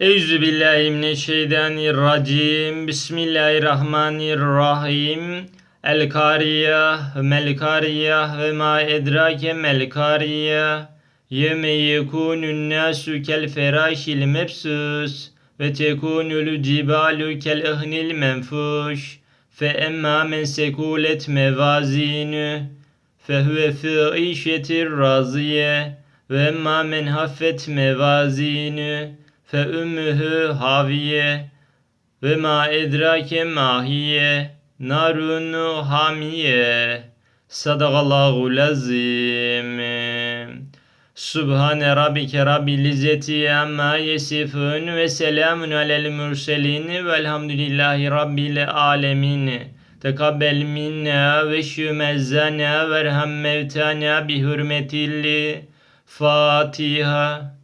Eûzü billahi mineşşeytanirracim. Bismillahirrahmanirrahim. El kariyah, mel kariyah ve ma edrake mel kariyah. Yeme yekunun nasu kel ferâşil mebsus ve tekunul cibalu kel ihnil menfuş. Fe emma men sekulet mevazinü fehuve fi işetir raziye ve emma men haffet mevazinü fe ümmühü haviye ve ma edrake mahiye narunu hamiye sadakallahu lazim Subhane rabbike rabbil izzeti amma yesifun ve selamun alel murselin velhamdülillahi rabbil alemin. Tekabbel minna ve şümezzana verham mevtana bi hürmetil Fatiha.